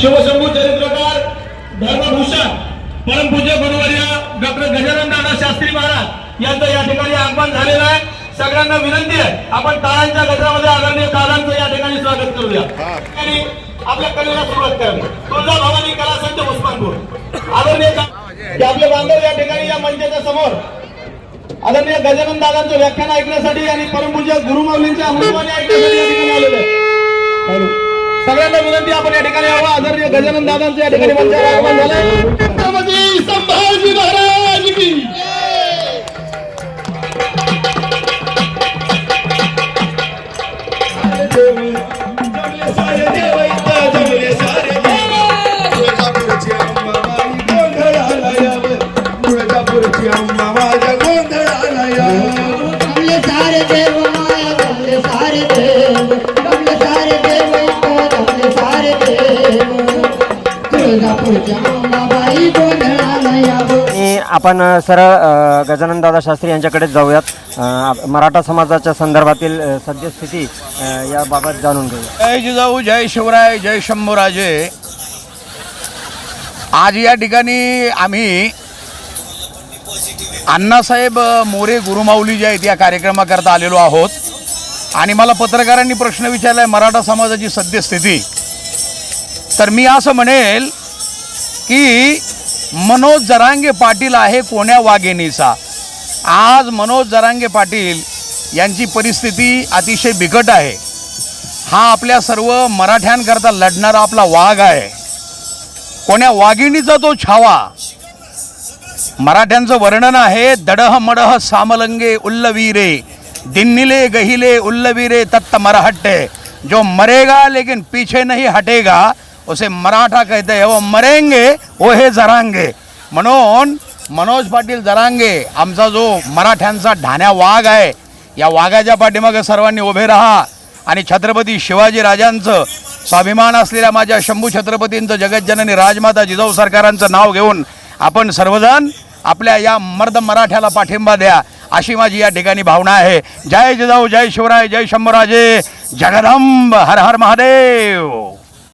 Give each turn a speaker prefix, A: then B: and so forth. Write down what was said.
A: शिवशंभू चरित्रकार धर्मभूषण परमपूज्य गुरुवर्य डॉक्टर गजानन दादा शास्त्री महाराज यांचं या ठिकाणी आगमन झालेलं आहे. सगळ्यांना विनंती आहे. आपण टाळांच्या गजरामध्ये आदरणीय दादांचं या ठिकाणी स्वागत करूया. आणि आपल्या कलेला सुरुवात करावी तुळजा भवानी कला संच उस्मानपूर. आदरणीय आपले बांधव या ठिकाणी या मंचाच्या समोर. आदरणीय गजानन दादांचं व्याख्यान ऐकण्यासाठी आणि परमपूज्य गुरुमाऊलींच्या अमृतवाणी ऐकण्यासाठी या ठिकाणी आलेले आहेत. हॅलो. सगळ्यांना विनंती आपण या ठिकाणी यावं आदरणीय गजानन दादांचं या ठिकाणी मंचावर आगमन झालं संभाजी महाराज की
B: आपण सरळ अ, गजानन दादा शास्त्री यांच्याकडे जाऊयात. मराठा समाजाच्या संदर्भातील सद्यस्थिती याबाबत जाणून घेऊया.
C: जय जिजाऊ जय शिवराय जय शंभूराजे. आज या ठिकाणी आम्ही अण्णासाहेब मोरे गुरुमाऊली जे आहेत या कार्यक्रमाकरता आलेलो आहोत. आणि मला पत्रकारांनी प्रश्न विचारला आहे मराठा समाजाची सद्यस्थिती. तर मी असं म्हणेल की मनोज जरांगे पाटील आहे कोण्या वाघिणीचा? आज मनोज जरांगे पाटील यांची परिस्थिती अतिशय बिकट आहे. हा आपल्या सर्व मराठ्यांकरता लढणारा आपला वाघ आहे. कोण्या वाघिणीचा तो छावा? मराठ्यांचं वर्णन आहे दडह मडह सामलंगे उल्लवीरे दिन्निले गहिले उल्लवीरे तत्त मरहट्टे. जो मरेगा लेकिन पीछे नहीं हटेगा उसे मराठा कहते हैं वो मरेंगे वो हे जरांगे। म्हणून मनोज पाटील जरांगे। आमचा जो मराठ्यांचा ढाण्या वाघ आहे या वाघाच्या पाठीमागे सर्वांनी उभे राहा आणि छत्रपती शिवाजी राजांचं स्वाभिमान असलेल्या माझ्या शंभू छत्रपतींचं जगज्जननी राजमाता जिजाऊ सरकारांचं नाव घेऊन आपण सर्वजण आपल्या या मर्द मराठ्याला पाठिंबा द्या अशी माझी या ठिकाणी भावना आहे. जय जिजाऊ जय शिवराय जय शंभूराजे जगदंब हर हर महादेव!